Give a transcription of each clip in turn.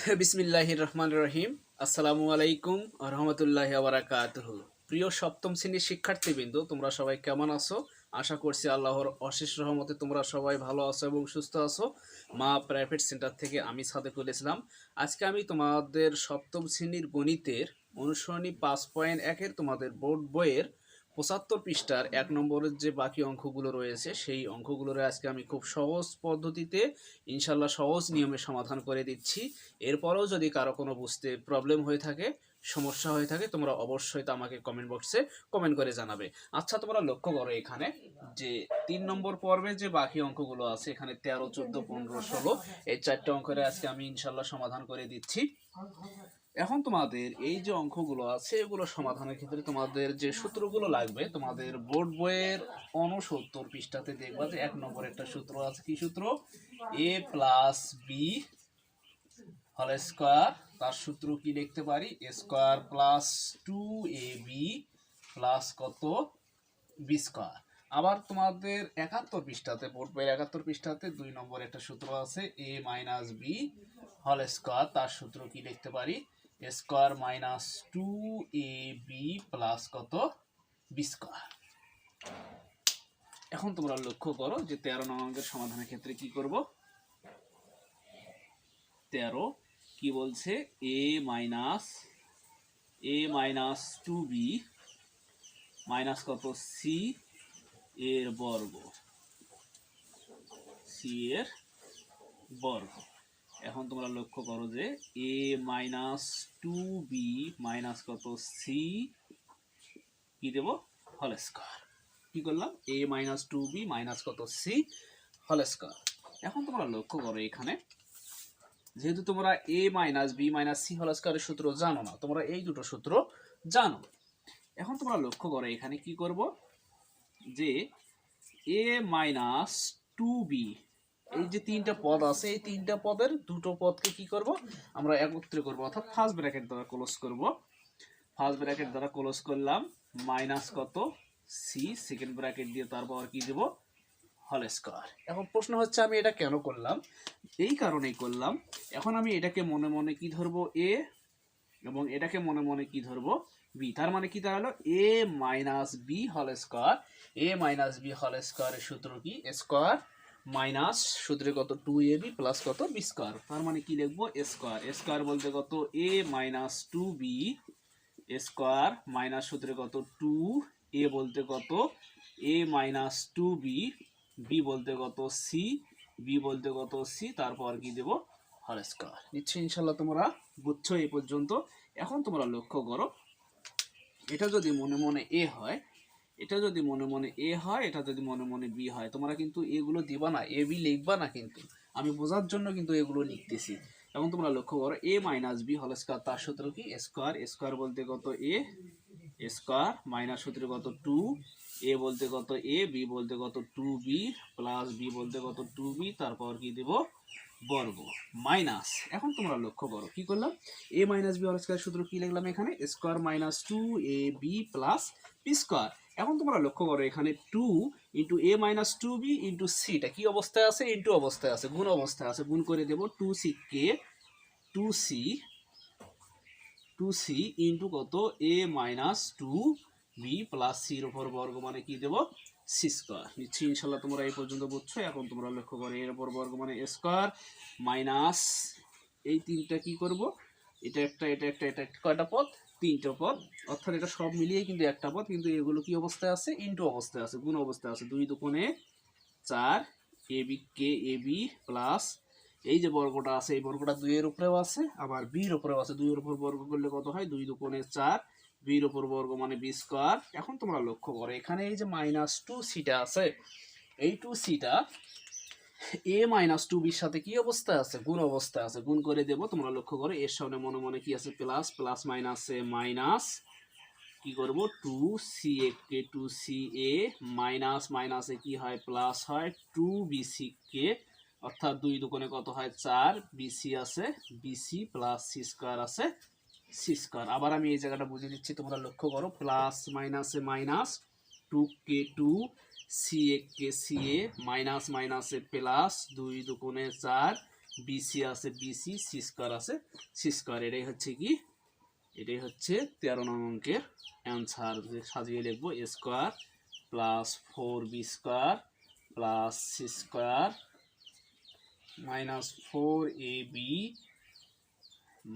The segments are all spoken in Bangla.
বিসমিল্লাহির রহমান রহিম। আসসালামু আলাইকুম রহমতুল্লাহ আবরাকাতহ প্রিয় সপ্তম শ্রেণির শিক্ষার্থীবৃন্দ, তোমরা সবাই কেমন আছো? আশা করছি আল্লাহর অশেষ রহমতে তোমরা সবাই ভালো আছো এবং সুস্থ আছো। মা প্রাইভেট সেন্টার থেকে আমি সাদেকুল ইসলাম। আজকে আমি তোমাদের সপ্তম শ্রেণির গণিতের অনুসরণী পাঁচ পয়েন্ট একের তোমাদের বোর্ড বইয়ের পঁচাত্তর পৃষ্ঠার এক নম্বরের যে বাকি অঙ্কগুলো রয়েছে, সেই অঙ্কগুলোর আজকে আমি খুব সহজ পদ্ধতিতে ইনশাল্লাহ সহজ নিয়মে সমাধান করে দিচ্ছি। এরপরেও যদি কারও কোনো বুঝতে প্রবলেম হয়ে থাকে, সমস্যা হয়ে থাকে, তোমরা অবশ্যই তা আমাকে কমেন্ট বক্সে কমেন্ট করে জানাবে। আচ্ছা তোমরা লক্ষ্য করো এখানে যে তিন নম্বর পর্বে যে বাকি অঙ্কগুলো আছে, এখানে তেরো, চোদ্দ, পনেরো, ষোলো, এই চারটে অঙ্কের আজকে আমি ইনশাল্লাহ সমাধান করে দিচ্ছি। এখন তোমাদের এই যে অঙ্কগুলো আছে, এগুলো সমাধানের ক্ষেত্রে তোমাদের যে সূত্রগুলো লাগবে, তোমাদের বোর্ড বইয়ের উনসত্তর পৃষ্ঠাতে দেখবা যে এক নম্বর একটা সূত্র আছে। কি সূত্র? এ প্লাস বি হল স্কোয়ার তার সূত্র কি লিখতে পারি? Square plus two A B plus কত? বি স্কোয়ার আবার তোমাদের একাত্তর পৃষ্ঠাতে, বোর্ড বইয়ের একাত্তর পৃষ্ঠাতে দুই নম্বর একটা সূত্র আছে এ মাইনাস বি হল স্কোয়ার তার সূত্র কি লিখতে পারি? Square minus two A B plus কত? B square. এখন তোমরা লক্ষ্য করো যে তেরো নং সমাধানের ক্ষেত্রে কি করব? তেরো কি বলছে? A minus A minus two B minus কত? সি এর বর্গ। সি এর বর্গ। এখন তোমরা লক্ষ্য করো যে A minus two B minus কত? সি কি দেব? হল স্কোয়ার কি করলাম? A minus two B minus কত? সি হল স্কোয়ার এখন তোমরা লক্ষ্য করো এখানে, যেহেতু তোমরা A minus B minus C হল স্কোয়ারের সূত্র জানো না, তোমরা এই দুটো সূত্র জানো। এখন তোমরা লক্ষ্য করো এখানে কি করব? যে এ মাইনাস টু বি এই যে তিনটা পদ আছে, এই তিনটা পদের দুটো পদকে কি করব? আমরা একত্রে করব, অর্থাৎ ফার্স্ট ব্র্যাকেট দ্বারা ক্লোজ করব। ফার্স্ট ব্র্যাকেট দ্বারা ক্লোজ করলাম মাইনাস কত? সি সেকেন্ড ব্র্যাকেট দিয়ে তারপর কি দেব? হল স্কোয়ার এখন প্রশ্ন হচ্ছে, আমি এটা কেন করলাম? এই কারণেই করলাম। এখন আমি এটাকে মনে মনে কি ধরবো? এ এবং এটাকে মনে মনে কি ধরবো? বি তার মানে কি দাঁড়াল? এ মাইনাস বি হল স্কোয়ার এ মাইনাস বি হল স্কোয়ারের সূত্র কি? স্কোয়ার মাইনাস সূত্রে কত? টু এ বি প্লাস কত? বি স্কোয়ার তার মানে কি লিখব? স্কোয়ার স্কোয়ার বলতে কত? A minus two B square minus সূত্রে কত? টু এ বলতে কত? A minus two B B বলতে কত? সি বি বলতে কত? সি তারপর কি দেব? হল স্কোয়ার নিশ্চয়ই ইনশাল্লাহ তোমরা বুঝছ এই পর্যন্ত। এখন তোমরা লক্ষ্য করো, এটা যদি মনে মনে এ হয় এটা যদি মনে মনে এ হয়, এটা যদি মনে মনে বি হয়, তোমরা কিন্তু এগুলো দিবা না এ বি লিখবা না কিন্তু। আমি বোঝার জন্য কিন্তু এগুলো লিখতেছি। এবং তোমরা লক্ষ্য করো এ মাইনাস বি হল স্কোয়ার তার সূত্র কি? স্কোয়ার স্কোয়ার বলতে কত এ স্কোয়ার মাইনাস সূত্রে কত টু এ বলতে কত এ বি বলতে কত টু বি প্লাস বি বলতে কত টু বি তারপর কি দেব? বর্গ। মাইনাস এখন তোমরা লক্ষ্য করো, কি করলাম? এ মাইনাস বি হল স্কোয়ার সূত্র কি লিখলাম এখানে? Square minus two A B plus B square এখন তোমরা লক্ষ্য করো, এখানে two into A minus two B into সিটা কী অবস্থায় আছে? ইন্টু অবস্থায় আছে, গুণ অবস্থায় আছে। গুণ করে দেবো টু সি কে two C two C into কত? A minus two B plus সির ওপর বর্গ মানে কি দেবো? সি স্কোয়ার নিচ্ছি ইনশাল্লাহ তোমরা এই পর্যন্ত বুঝছ। এখন তোমরা লক্ষ্য করো, এর ওপর বর্গ মানে স্কোয়ার মাইনাস এই তিনটা কি করব? এটা একটা এটা একটা এটা একটা, কয়টা পদ? তিনটা পদ। অর্থাৎ এটা সব মিলিয়ে কিন্তু একটা পদ, কিন্তু এগুলো কি অবস্থায় আছে? ইন্টু অবস্থায় আছে, গুণ অবস্থায় আছে। দুই দুকোণে চার, এ বি কে, এ বি প্লাস এই যে বর্গটা আছে, এই বর্গটা দুইয়ের উপরেও আছে, আবার বির উপরেও আছে। দুইয়ের উপর বর্গ করলে কত হয়? দুই দুকোণে চার, বির উপর বর্গ মানে বি স্কোয়ার। এখন তোমরা লক্ষ্য করো, এখানে এই যে মাইনাস টু সিটা আছে, এই টু সিটা এ মাইনাস টু বির সাথে কি অবস্থায় আছে? গুণ অবস্থায় আছে। গুণ করে দেবো, তোমরা লক্ষ্য করো এর সামনে মনে মনে কি আছে? প্লাস প্লাস মাইনাসে মাইনাস কি করব? টু সি এ কে টু সি এ মাইনাস মাইনাসে কি হয়? প্লাস হয় টু বিসি কে অর্থাৎ দুই দুকোণে কত হয়? চার। বিসি আছে বিসি প্লাস সি স্কোয়ার আছে সি স্কোয়ার আবার আমি এই জায়গাটা বুঝিয়ে দিচ্ছি, তোমরা লক্ষ্য করো প্লাস মাইনাসে মাইনাস টু কে টু সি কে সি এ মাইনাস মাইনাসে প্লাস দুই দুকোণে চার বিসি আছে বিসি সি স্কোয়ার আছে সি স্কোয়ার এটাই হচ্ছে কি? এটাই হচ্ছে তেরো নং অঙ্কের অ্যান্সার সাজিয়ে লিখব A square plus four B square plus C square minus four A B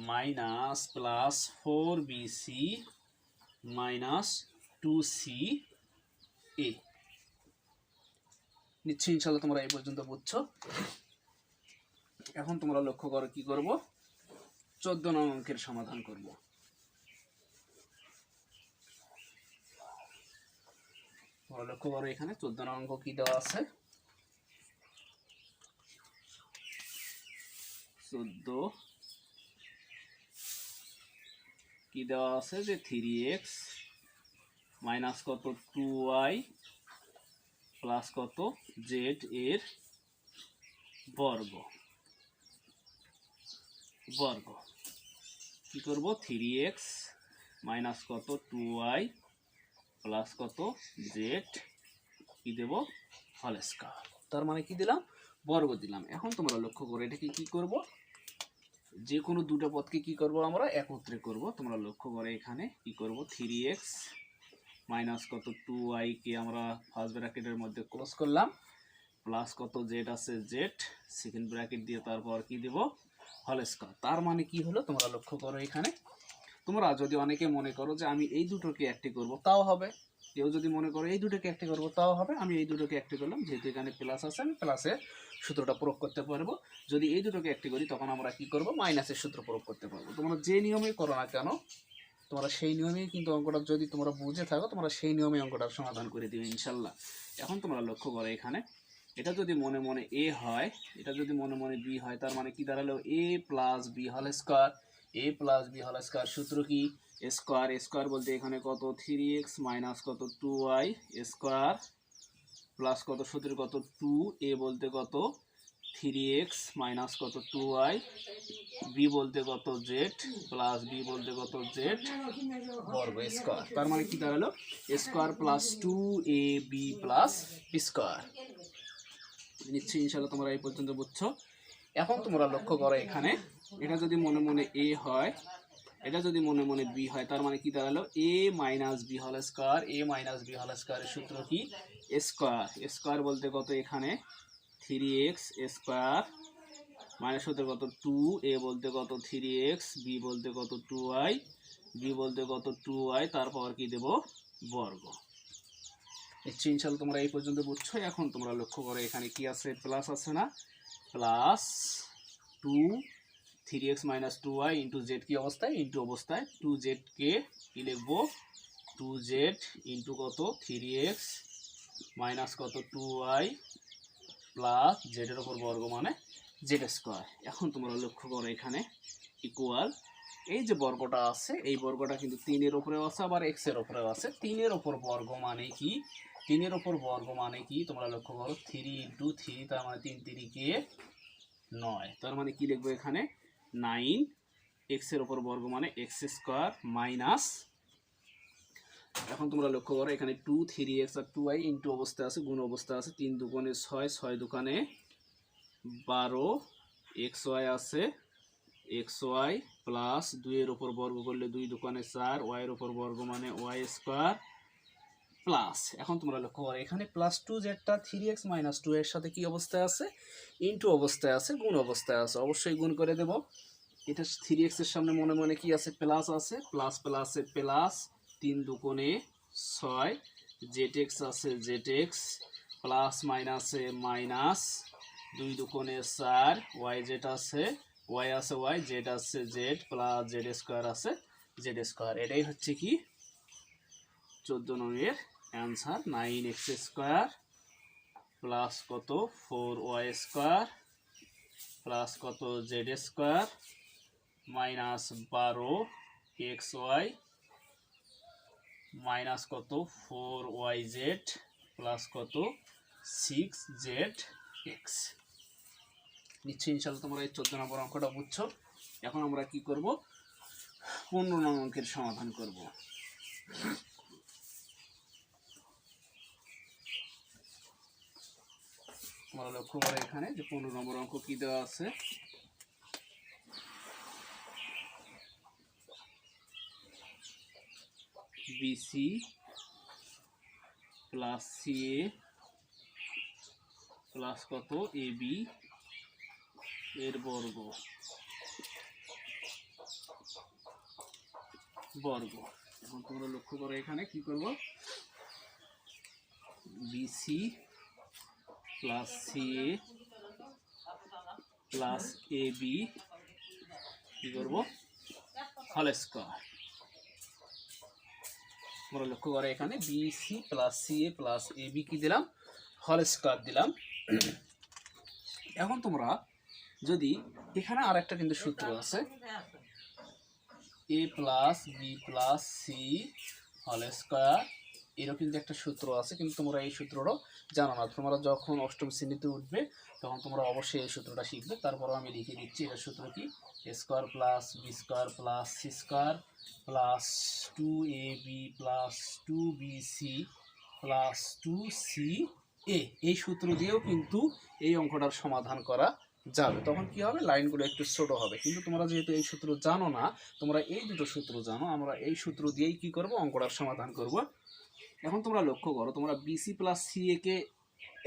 minus plus four B C minus two C A নিশ্চয়ই ইনশাল্লাহ তোমরা এই পর্যন্ত বুঝছ। এখন তোমরা লক্ষ্য করো কি করব? চোদ্দ নং অঙ্কের সমাধান করব। তোমরা লক্ষ্য করো এখানে চোদ্দ নং অঙ্ক কি দেওয়া আছে? চোদ্দ কি দেওয়া আছে? যে থ্রি এক্স মাইনাস কত? টু ওয়াই প্লাস কত? জেড এর বর্গ। বর্গ। কি করব? থ্রি এক্স মাইনাস কত? টু ওয়াই প্লাস কত? জেড কি দেব? হল তার মানে কি দিলাম? বর্গ দিলাম। এখন তোমরা লক্ষ্য করো এটাকে কি করব? যে কোনো দুটো পদকে কি করব আমরা? একত্রে করব। তোমরা লক্ষ্য করে এখানে কি করব? থ্রি এক্স মাইনাস কত টু কে আমরা ফার্স্ট ব্র্যাকেটের মধ্যে ক্লোজ করলাম প্লাস কত জেড আছে জেড সেকেন্ড ব্র্যাকেট দিয়ে তারপর কি দেব? হল স্কয়ার তার মানে কি হলো? তোমরা লক্ষ্য করো এখানে। তোমরা যদি অনেকে মনে করো যে আমি এই দুটোকে একটি করব, তাও হবে। কেউ যদি মনে করো এই দুটোকে একটি করব, তাও হবে। আমি এই দুটোকে একটি করলাম, যেহেতু এখানে প্লাস আছে, আমি প্লাসের সূত্রটা প্রয়োগ করতে পারব। যদি এই দুটোকে একটি করি, তখন আমরা কি করব? মাইনাসের সূত্র প্রয়োগ করতে পারব। তোমরা যে নিয়মে করো না কেন তোমরা সেই নিয়মেই কিন্তু অঙ্কটা যদি তোমরা বুঝে থাকো, তোমরা সেই নিয়মে অঙ্কটার সমাধান করে দিবে, ইনশাল্লাহ। এখন তোমরা লক্ষ্য করো এখানে, এটা যদি মনে মনে এ হয়, এটা যদি মনে মনে বি হয়, তার মানে কি দাঁড়াল? এ প্লাস বি হল স্কোয়ার এ প্লাস বি হল স্কোয়ার সূত্র কি? স্কোয়ার স্কোয়ার বলতে এখানে কত? থ্রি এক্স মাইনাস কত? টু ওয়াই স্কোয়ার প্লাস কত? সূত্র কত? টু এ বলতে কত? থ্রি এক্স মাইনাস কত টু ওয়াই বি বলতে কত জেড প্লাস বি বলতে কত জেড বর্গ স্কোয়ার। তার মানে কি দাঁড়াল? Square plus two A B plus square নিশ্চয়ই ইনশাল্লাহ তোমরা এই পর্যন্ত বুঝছ। এখন তোমরা লক্ষ্য করো এখানে এটা যদি মনে মনে এ হয় এটা যদি মনে মনে বি হয় তার মানে কি দাঁড়াল? এ মাইনাস বি হল স্কোয়ার এ মাইনাস বি হল স্কোয়ারের সূত্র কি? স্কোয়ার স্কোয়ার বলতে কত এখানে? থ্রি এক্স স্কোয়ার মাইনাস সূত্র কত টু এ বলতে কত থ্রি এক্স বি বলতে কত টু ওয়াই বি বলতে কত টু ওয়াই তারপর কি দেব বর্গ। নিশ্চয়ই ইনশাল্লাহ তোমরা এই পর্যন্ত বুঝছ, এখন তোমরা লক্ষ্য করো এখানে কি আছে প্লাস আছে না? Plus two three X minus two Y into Z কি অবস্থায়? ইন্টু অবস্থায়। টু জেডকে কি লিখব? টু জেড ইন্টু কত? থ্রি এক্স মাইনাস কত টু ওয়াই প্লাস জেডের ওপর বর্গ মানে জেড স্কোয়ার এখন তোমরা লক্ষ্য করো এখানে ইকুয়াল এই যে বর্গটা আছে, এই বর্গটা কিন্তু তিনের ওপরেও আছে, আবার এক্সের ওপরেও আছে। তিনের ওপর বর্গ মানে কি? তিনের ওপর বর্গ মানে কি? তোমরা লক্ষ্য করো থ্রি ইন্টু থ্রি তার মানে তিন তিরিকে নয়। তার মানে কি লিখব এখানে? নাইন এক্সের ওপর বর্গ মানে এক্স স্কোয়ার মাইনাস এখন তোমরা লক্ষ্য করো, এখানে টু থ্রি এক্স আর টু আই ইন্টু অবস্থা আছে, গুণ অবস্থা আছে, তিন দোকানে ছয় ছয় দোকানে বারো এক্স ওয়াই আছে এক্স ওয়াই প্লাস দুইয়ের ওপর বর্গ করলে দুই দোকানে চার ওয়াইয়ের ওপর বর্গ মানে ওয়াই স্কোয়ার প্লাস এখন তোমরা লক্ষ্য করো, এখানে প্লাস টু জেডটা থ্রি এক্স মাইনাস টু এর সাথে কি অবস্থায় আছে? ইন্টু অবস্থায় আছে, গুণ অবস্থায় আছে, অবশ্যই গুণ করে দেব। এটা থ্রি এক্সের সামনে মনে মনে কি আছে? প্লাস আছে প্লাস প্লাসে প্লাস তিন দুকোণে ছয় জেড এক্স আছে জেড এক্স প্লাস মাইনাসে মাইনাস দুই দুকোণে চার ওয়াই জেড আছে ওয়াই আছে ওয়াই জেড আছে জেড প্লাস জেড স্কোয়ার আছে জেড স্কোয়ার এটাই হচ্ছে কি? চোদ্দ নংয়ের answer nine X square plus কত? ফোর ওয়াই স্কোয়ার প্লাস কত? জেড স্কোয়ার মাইনাস বারো এক্স ওয়াই মাইনাস কত? ফোর ওয়াই জেড প্লাস কত? Six Z X. নিশ্চয়ই ইনশাল্লাহ তোমরা এই চোদ্দ নম্বর অঙ্কটা বুঝছ। এখন আমরা কি করব? পনেরো নং অঙ্কের সমাধান করব। তোমরা লক্ষ্য করো এখানে যে পনেরো নম্বর অঙ্ক কি দেওয়া আছে? BC plus C A plus কত? এ বি এর বর্গ। বর্গ। এখন তোমরা লক্ষ্য করো এখানে কি করব? BC plus C A plus A B কি করব? হল স্কোয়ার তোমরা লক্ষ্য করো এখানে BC plus C A plus A B কি দিলাম? হল স্কোয়ার দিলাম। এখন তোমরা যদি এখানে আর একটা কিন্তু সূত্র আছে A plus B plus C হল স্কোয়ার এরও কিন্তু একটা সূত্র আছে, কিন্তু তোমরা এই সূত্রটাও জানো না। তোমরা যখন অষ্টম শ্রেণীতে উঠবে, তখন তোমরা অবশ্যই এই সূত্রটা শিখবে। তারপরও আমি লিখে দিচ্ছি, এটা সূত্র কি? Square plus B square plus C square plus two A B plus two B C plus two C A এই সূত্র দিয়েও কিন্তু এই অঙ্কটার সমাধান করা যাবে। তখন কি হবে? লাইনগুলো একটু ছোট হবে। কিন্তু তোমরা যেহেতু এই সূত্র জানো না, তোমরা এই দুটো সূত্র জানো, আমরা এই সূত্র দিয়েই কি করব? অঙ্কটার সমাধান করব। এখন তোমরা লক্ষ্য করো, তোমরা বিসি প্লাস সি এ কে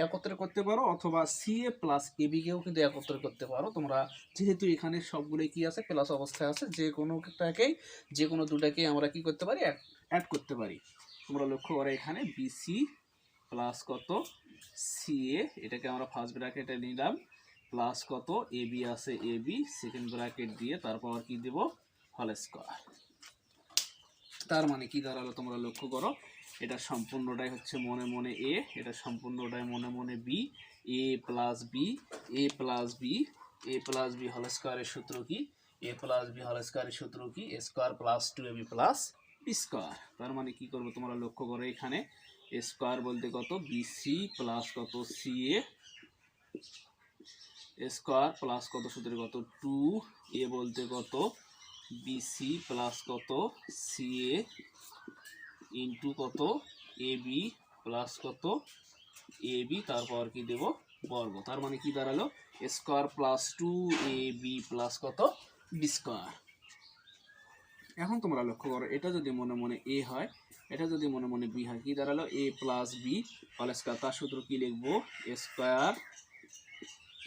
একত্রে করতে পারো অথবা সি এ প্লাস কেও কিন্তু একত্রে করতে পারো। তোমরা যেহেতু এখানে সবগুলোই কি আছে? প্লাস অবস্থায় আছে। যে কোনোটাকেই, যে কোনো দুটাকেই আমরা কি করতে পারি? অ্যাড করতে পারি। তোমরা লক্ষ্য করো এখানে বিসি প্লাস কত? সি এ এটাকে আমরা ফার্স্ট ব্র্যাকেটে নিলাম। প্লাস কত? এ বি আছে এ বি সেকেন্ড ব্র্যাকেট দিয়ে তারপর কি দেব? হল স্কোয়ার তার মানে কি দাঁড়াল তোমরা লক্ষ্য করো? এটা সম্পূর্ণটাই হচ্ছে মনে মনে এ এটা সম্পূর্ণটাই মনে মনে B A plus B A plus B A plus B হল স্কোয়ারের সূত্র কি? এ প্লাস বি হল স্কোয়ারের সূত্র কি? A square plus two A B plus B square তার মানে কি করব তোমরা লক্ষ্য করো এখানে? এ স্কোয়ার বলতে কত? বিসি প্লাস কত? সি এ স্কোয়ার প্লাস কত সূত্রে কত? টু এ বলতে কত? বিসি প্লাস কত? সি এ ইন্টু কত? এ বি প্লাস কত? এ বি তারপর কি দেব? বর্গ। তার মানে কি দাঁড়াল? Square plus two A B plus কত? বি স্কোয়ার এখন তোমরা লক্ষ্য করো, এটা যদি মনে মনে এ হয়, এটা যদি মনে মনে বি হয়, কি দাঁড়াল? এ প্লাস বি হল স্কোয়ার তার সূত্র কি লিখব? স্কোয়ার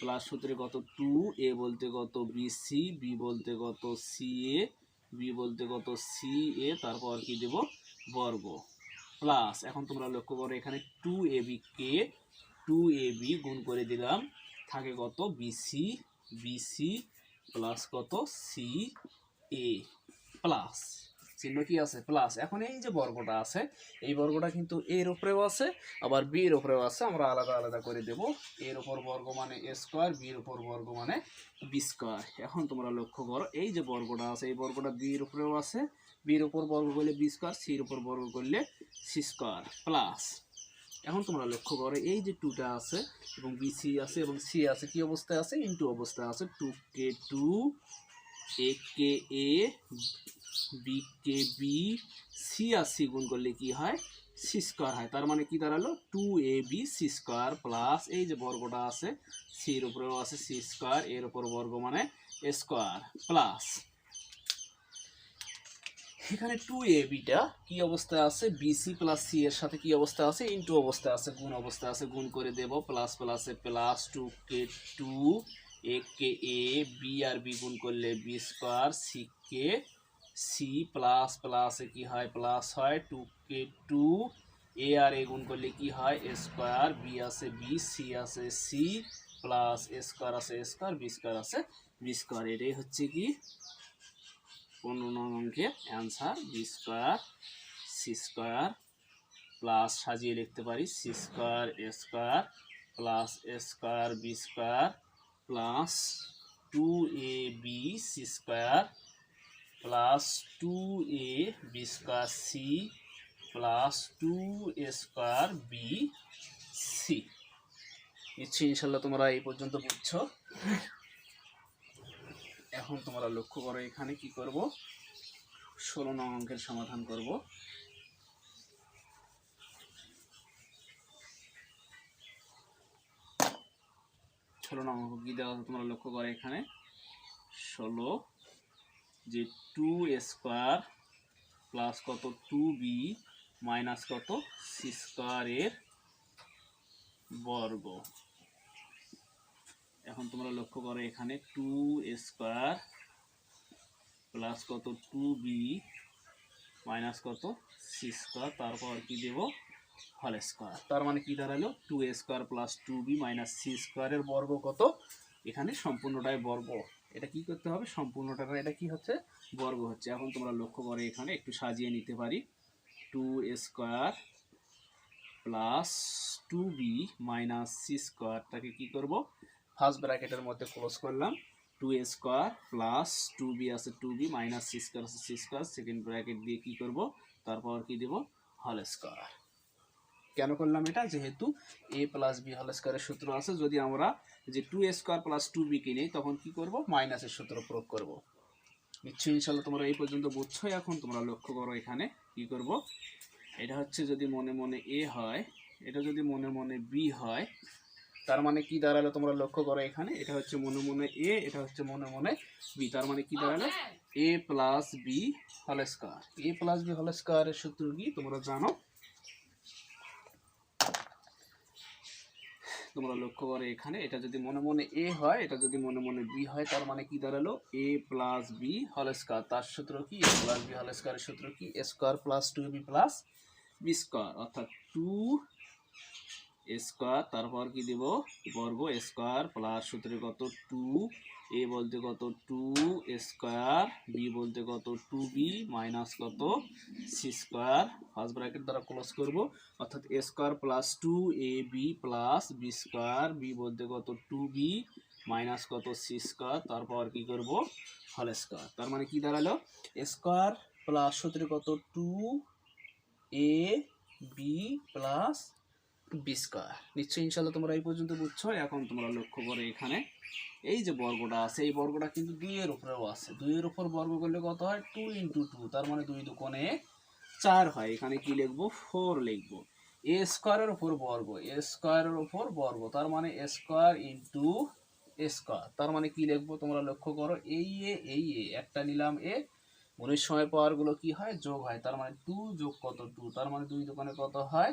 প্লাস সূত্রে কত? টু এ বলতে কত? বি সি বি বলতে কত? সি এ বি বলতে কত? সি এ তারপর কি দেব? বর্গ প্লাস, এখন তোমরা লক্ষ্য করো এখানে টু এ কে টু এ বি গুণ করে দিলাম। থাকে কত? বিসি বিসি প্লাস কত? সি এ প্লাস চিহ্ন কি আছে? প্লাস এখন এই যে বর্গটা আছে, এই বর্গটা কিন্তু এর উপরেও আছে, আবার বি এর উপরেও আছে। আমরা আলাদা আলাদা করে দেব। এর উপর বর্গ মানে এ স্কোয়ার বি এর উপর বর্গ মানে বি স্কোয়ার এখন তোমরা লক্ষ্য করো, এই যে বর্গটা আছে, এই বর্গটা বি এর উপরেও আছে বি এর উপর বর্গ করলে বি স্কোয়ার, সি এর উপর বর্গ করলে সি স্কোয়ার প্লাস। এখন তোমরা লক্ষ্য করো, এই যে টুটা আছে এবং বি সি আছে এবং সি আছে, কি অবস্থায় আছে? ইনটু অবস্থায় আছে টু কে টু, এ কে এ, বি কে বি, সি আর সি গুণ করলে কি হয়? সি স্কোয়ার হয়। তার মানে কি দাঁড়াল? Two A B C square plus এই যে বর্গটা আছে সির উপরেও আছে সি স্কোয়ার, এর উপর বর্গ মানে স্কোয়ার প্লাস। এখানে টু এ বিটা কি অবস্থায় আছে? বিসি প্লাস সি এর সাথে কি অবস্থায় আছে? ইনটু অবস্থায় আছে, গুণ অবস্থায় আছে, গুণ করে দেব প্লাস প্লাসে প্লাস টু কে টু এ কে এ বি আর বি গুণ করলে বি স্কোয়ার সি কে সি প্লাস প্লাসে কি হয়? প্লাস হয় টু কে টু এ আর এ গুণ করলে কি হয়? স্কোয়ার বি আছে বি সি আছে সি প্লাস স্কোয়ার আছে স্কোয়ার বি স্কোয়ার আছে বি স্কোয়ার এটাই হচ্ছে কি পনেরো অঙ্কের answer B square C square plus সাজিয়ে লিখতে পারি C square A square plus A square B square plus two A B C square plus two A B square C plus two A square B C নিশ্চয়ই ইনশাল্লাহ তোমরা এই পর্যন্ত বুঝছ। এখন তোমরা লক্ষ্য করো, এখানে কি করব? ষোলো নং অঙ্কের সমাধান করব। ষোলো নং অঙ্ক কী দেওয়া তোমরা লক্ষ্য করো এখানে। ষোলো যে টু স্কোয়ার প্লাস কত? টু বি মাইনাস কত? সি স্কোয়ারের বর্গ। এখন তোমরা লক্ষ্য করো, এখানে টু স্কোয়ার প্লাস কত? টু বি মাইনাস কত? সি স্কোয়ার তারপর কি দেব? হল স্কোয়ার তার মানে কি দাঁড়াল? Two square plus two B minus C স্কোয়ারের বর্গ কত? এখানে সম্পূর্ণটাই বর্গ। এটা কি করতে হবে? সম্পূর্ণটা এটা কি হচ্ছে? বর্গ হচ্ছে। এখন তোমরা লক্ষ্য করে, এখানে একটু সাজিয়ে নিতে পারি। Two square plus two B minus C স্কোয়ারটাকে কী করব? ফার্স্ট ব্র্যাকেটের মধ্যে ক্লোজ করলাম। Two A square plus two B আছে two B minus C square আছে সি স্কোয়ার সেকেন্ড ব্র্যাকেট দিয়ে কী করব? তারপর কি দেব? হল স্কোয়ার কেন করলাম এটা? যেহেতু এ প্লাস বি হল স্কোয়ারের সূত্র আছে, যদি আমরা যে two A square plus two B কিনি, তখন কি করব? মাইনাসের সূত্র প্রয়োগ করব। নিশ্চয়ই ইনশাল্লাহ তোমরা এই পর্যন্ত বুঝছ এখন, তোমরা লক্ষ্য করো এখানে কি করব? এটা হচ্ছে যদি মনে মনে এ হয়, এটা যদি মনে মনে বি হয় তার মানে কি দাঁড়াল তোমরা লক্ষ্য করো এখানে? এটা হচ্ছে মনে মনে এ এটা হচ্ছে মনে মনে বি তার মানে কি দাঁড়াল? এ প্লাস বি হল স্কোয়ার এ প্লাস বি হল স্কোয়ারের সূত্র কি? তোমরা জানো? তোমরা লক্ষ্য করো এখানে, এটা যদি মনে মনে এ হয়, এটা যদি মনে মনে বি হয়, তার মানে কি দাঁড়াল? এ প্লাস বি হল স্কোয়ার তার সূত্র কি? এ প্লাস বি হল স্কোয়ারের সূত্র কি? Square plus two B plus B square অর্থাৎ টু স্কোয়ার, তারপর কি দেব? বর্গ স্কোয়ার প্লাস সূত্রে কত? টু এ বলতে কত? টু স্কোয়ার বি বলতে কত? টু বি মাইনাস কত? C square. ফার্স্ট ব্র্যাকেট দ্বারা ক্লোজ করব। অর্থাৎ A square plus two A B plus B square B বলতে কত? টু বি মাইনাস কত? C square. তারপর কি করব? হল স্কোয়ার তার মানে কি দাঁড়াল? স্কোয়ার প্লাস সূত্রে কত? Two A B plus B square নিশ্চয়ই ইনশাল্লাহ তোমরা এই পর্যন্ত বুঝছ, এখন তোমরা লক্ষ্য করে এখানে। এই যে বর্গটা আছে, এই বর্গটা কিন্তু দুইয়ের উপরেও আছে। দুইয়ের উপর বর্গ করলে কত হয়? টু ইন্টু টু তার মানে দুই দুকোণে চার হয়। এখানে কি লিখব? ফোর লিখব। এ স্কোয়ারের উপর বর্গ এ স্কোয়ারের উপর বর্গ, তার মানে A square into A square তার মানে কি লিখব তোমরা লক্ষ্য করো? এই এ এই এ একটা নিলাম এ উনিশ সময় পাওয়ারগুলো কি হয়? যোগ হয়। তার মানে টু যোগ কত? টু তার মানে দুই দোকানে কত হয়?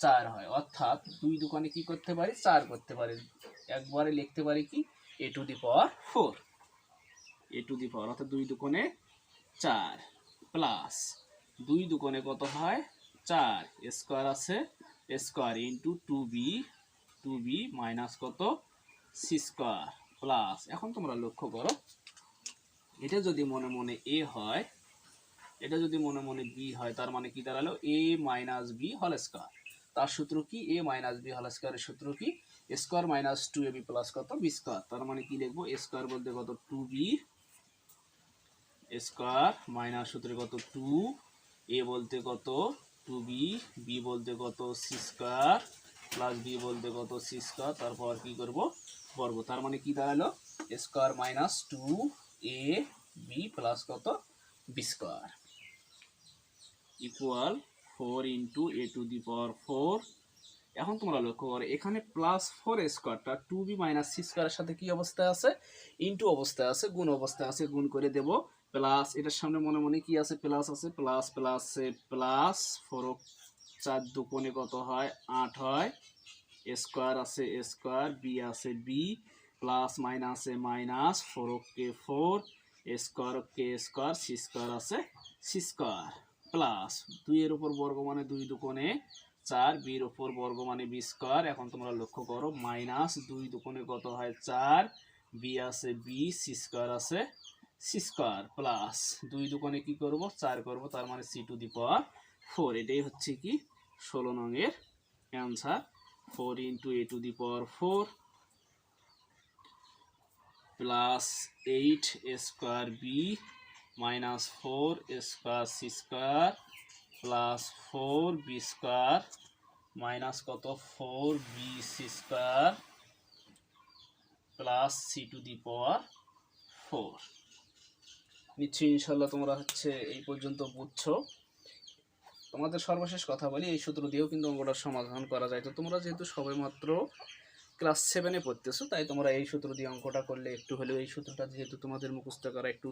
চার হয়। অর্থাৎ দুই দোকানে কি করতে পারি? চার করতে পারি। একবারে লিখতে পারি কি? A to the power four A to the power অর্থাৎ দুই দোকানে চার প্লাস দুই দোকানে কত হয়? চার। স্কোয়ার আছে square into two B two B minus কত? সি স্কোয়ার প্লাস এখন তোমরা লক্ষ্য করো, এটা যদি মনে মনে এ হয়, এটা যদি মনে মনে বি হয়, তার মানে কি দাঁড়াল? এ মাইনাস বি হল স্কোয়ার তার সূত্র কি? এ মাইনাস বি হল স্কোয়ারের সূত্র কি? Square minus two A B plus কত? বি স্কোয়ার তার মানে কি লিখব? স্কোয়ার বলতে কত? টু বি স্কোয়ার মাইনাস সূত্রে কত? টু এ বলতে কত? টু বি বি বলতে কত? সি স্কোয়ার প্লাস বি বলতে কত? সি স্কোয়ার তারপর কি করব? বর্গ তার মানে কি দাঁড়াল? Square minus two A B plus কত? B square equal four into A to the power four এখন তোমরা লক্ষ্য করো, এখানে প্লাস ফোর স্কোয়ারটা টু বি মাইনাস সি স্কোয়ারের সাথে কি অবস্থায় আছে? ইন্টু অবস্থায় আছে, গুণ অবস্থায় আছে, গুণ করে দেব। প্লাস এটার সামনে মনে মনে কি আছে? প্লাস আছে প্লাস প্লাস প্লাস ফোর চার দুকোণে কত হয়? আট হয়। স্কোয়ার আছে স্কোয়ার বি আছে বি প্লাস মাইনাসে মাইনাস ফোর কে ফোর স্কোয়ার কে স্কোয়ার সি স্কোয়ার আছে সি স্কোয়ার প্লাস দুইয়ের উপর বর্গ মানে দুই দুকোণে চার, বির উপর বর্গ মানে বি স্কোয়ার। এখন তোমরা লক্ষ্য করো, মাইনাস দুই দুকোণে কত হয়? চার, বি আছে বি, সি স্কোয়ার আছে সি স্কোয়ার। প্লাস দুই দুকোণে কি করব? চার করব, তার মানে C to the power four. এটাই হচ্ছে কি? ষোলো নংয়ের answer. Four into A to the power four plus eight square B minus four square C square plus four B square minus কত? Four B C square plus C to the power four. নিশ্চয়ই ইনশাল্লাহ তোমরা হচ্ছে এই পর্যন্ত বুঝছ। তোমাদের সর্বশেষ কথা বলি, এই সূত্র দিয়েও কিন্তু অঙ্কটার সমাধান করা যায়। তো তোমরা যেহেতু সবে মাত্র ক্লাস সেভেনে পড়তেছো, তাই তোমরা এই সূত্র দিয়ে অঙ্কটা করলে একটু হলেও এই সূত্রটা যেহেতু তোমাদের মুখস্থ করা একটু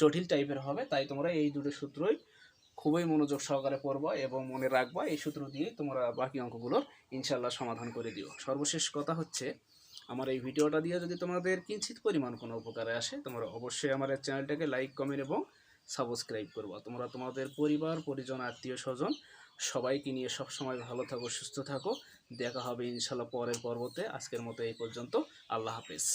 জটিল টাইপের হবে, তাই তোমরা এই দুটো সূত্রই খুবই মনোযোগ সহকারে পড়বা এবং মনে রাখবা, এই সূত্র দিয়ে তোমরা বাকি অঙ্কগুলোর ইনশাল্লাহ সমাধান করে দিও। সর্বশেষ কথা হচ্ছে, আমার এই ভিডিওটা দিয়ে যদি তোমাদের কিঞ্চিত পরিমাণ কোনো উপকারে আসে, তোমরা অবশ্যই আমার চ্যানেলটাকে লাইক কমেন্ট এবং সাবস্ক্রাইব করবা। তোমরা তোমাদের পরিবার, পরিজন, আত্মীয়, স্বজন সবাইকে নিয়ে সবসময় ভালো থাকো, সুস্থ থাকো। দেখা হবে ইনশাল্লাহ পরের পর্বতে। আজকের মতো এই পর্যন্ত। আল্লাহ হাফেজ।